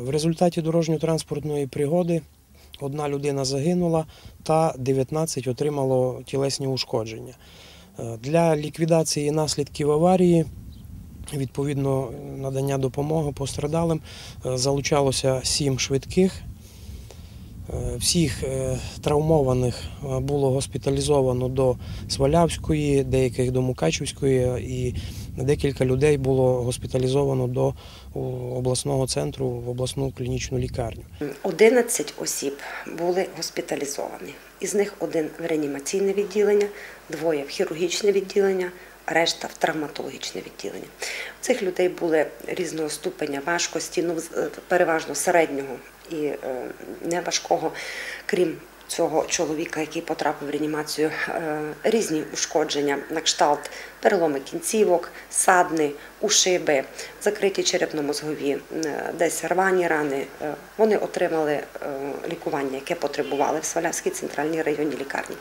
В результаті дорожньо-транспортної пригоди одна людина загинула та 19 отримало тілесні ушкодження. Е, Для ліквідації наслідків аварії, відповідно надання допомоги пострадалим, е, залучалося 7 швидких. Е, Всіх е, травмованих е, було госпіталізовано до Свалявської, деяких до Мукачівської, і декілька людей було госпіталізовано до обласного центру в обласну клінічну лікарню. 11 осіб були госпіталізовані. Із них один в реанімаційне відділення, двоє в хірургічне відділення, решта в травматологічне відділення. У цих людей були різного ступеня важкості, ну з- переважно середнього і е, неважкого, крім. Цього чоловіка, який потрапив в реанімацію, е, різні ушкодження на кшталт переломи кінцівок, садни, ушиби, закриті черепно-мозгові, е, десь рвані рани. Е, Вони отримали е, лікування, яке потребували в Свалявській центральній районній лікарні.